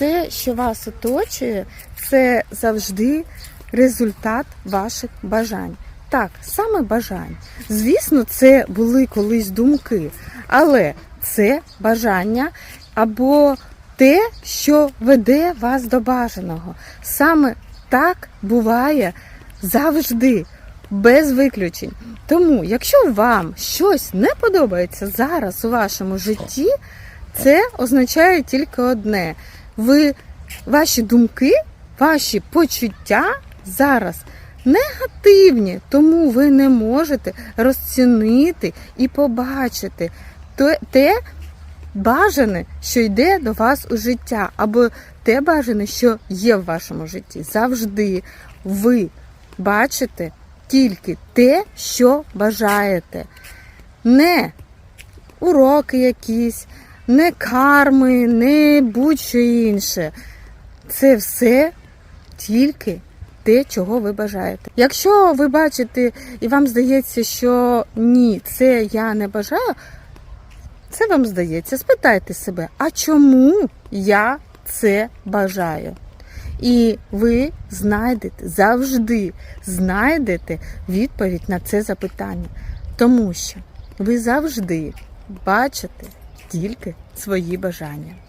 все, що вас оточує, це завжди результат ваших бажань. Так, саме бажань. Звісно, це були колись думки, але це бажання або те, що веде вас до бажаного. Саме так буває завжди, без виключень. Тому, якщо вам щось не подобається зараз у вашому житті, це означає тільки одне: ви, ваші думки, ваші почуття зараз негативні, тому ви не можете розцінити і побачити те- бажане, що йде до вас у життя, або те бажане, що є в вашому житті. Завжди ви бачите тільки те, що бажаєте. Не уроки якісь, не карми, не будь-що інше. Це все тільки те, чого ви бажаєте. Якщо ви бачите і вам здається, що ні, це я не бажаю, це вам здається. Спитайте себе, а чому я це бажаю? І ви знайдете завжди знайдете відповідь на це запитання, тому що ви завжди бачите тільки свої бажання.